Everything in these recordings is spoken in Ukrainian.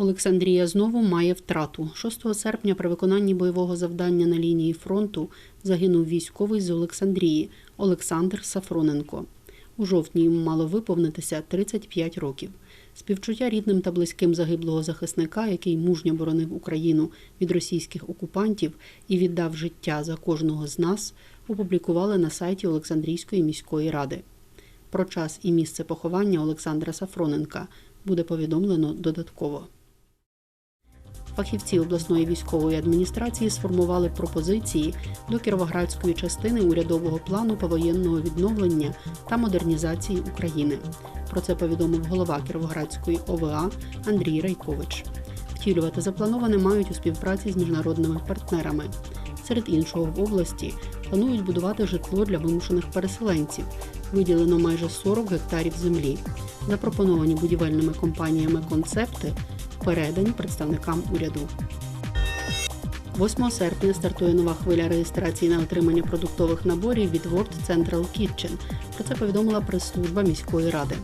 Олександрія знову має втрату. 6 серпня при виконанні бойового завдання на лінії фронту загинув військовий з Олександрії Олександр Сафроненко. У жовтні йому мало виповнитися 35 років. Співчуття рідним та близьким загиблого захисника, який мужньо боронив Україну від російських окупантів і віддав життя за кожного з нас, опублікували на сайті Олександрійської міської ради. Про час і місце поховання Олександра Сафроненка буде повідомлено додатково. Фахівці обласної військової адміністрації сформували пропозиції до кіровоградської частини урядового плану повоєнного відновлення та модернізації України. Про це повідомив голова Кіровоградської ОВА Андрій Райкович. Втілювати заплановане мають у співпраці з міжнародними партнерами. Серед іншого в області планують будувати житло для вимушених переселенців. Виділено майже 40 гектарів землі. Запропоновані будівельними компаніями концепти передані представникам уряду. 8 серпня стартує нова хвиля реєстрації на отримання продуктових наборів від World Central Kitchen. Про це повідомила прес-служба міської ради.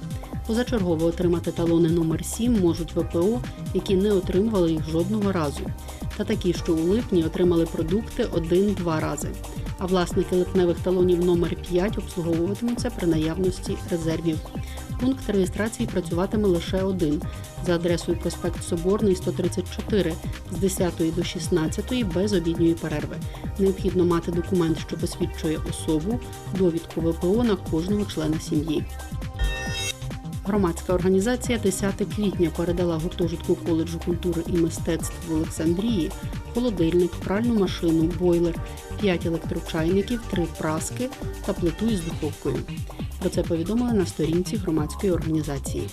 Позачергово отримати талони номер 7 можуть ВПО, які не отримували їх жодного разу, та такі, що у липні отримали продукти один-два рази. А власники липневих талонів номер 5 обслуговуватимуться при наявності резервів. Пункт реєстрації працюватиме лише один за адресою проспект Соборний 134 з 10 до 16 без обідньої перерви. Необхідно мати документ, що посвідчує особу, довідку ВПО на кожного члена сім'ї. Громадська організація 10 квітня передала гуртожитку коледжу культури і мистецтв в Олександрії холодильник, пральну машину, бойлер, 5 електрочайників, 3 праски та плиту із духовкою. Про це повідомили на сторінці громадської організації.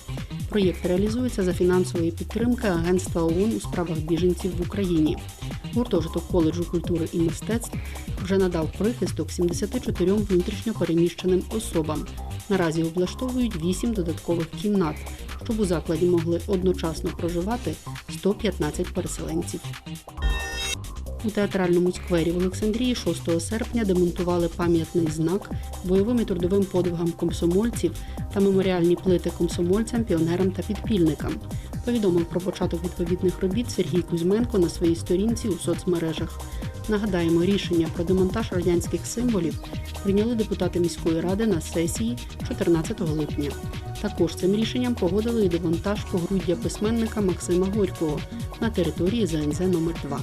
Проєкт реалізується за фінансової підтримки Агентства ООН у справах біженців в Україні. Гуртожиток коледжу культури і мистецтв вже надав прихисток 74 внутрішньо переміщеним особам. Наразі облаштовують 8 додаткових кімнат, щоб у закладі могли одночасно проживати 115 переселенців. У театральному сквері в Олександрії 6 серпня демонтували пам'ятний знак бойовим і трудовим подвигам комсомольців та меморіальні плити комсомольцям, піонерам та підпільникам. Повідомив про початок відповідних робіт Сергій Кузьменко на своїй сторінці у соцмережах. Нагадаємо, рішення про демонтаж радянських символів прийняли депутати міської ради на сесії 14 липня. Також цим рішенням погодили і демонтаж погруддя письменника Максима Горького на території ЗНЗ номер 2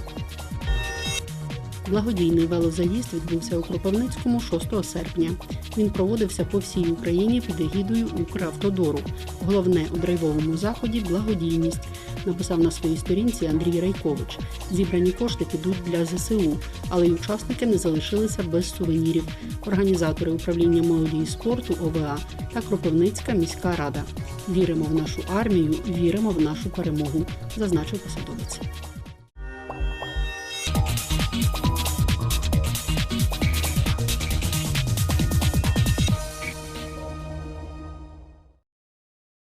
Благодійний велозаїзд відбувся у Кропивницькому 6 серпня. Він проводився по всій Україні під егідою Укравтодору. Головне у драйвовому заході благодійність, написав на своїй сторінці Андрій Райкович. Зібрані кошти підуть для ЗСУ, але й учасники не залишилися без сувенірів. Організатори управління молоді і спорту ОВА та Кропивницька міська рада. Віримо в нашу армію, віримо в нашу перемогу, зазначив посадовець.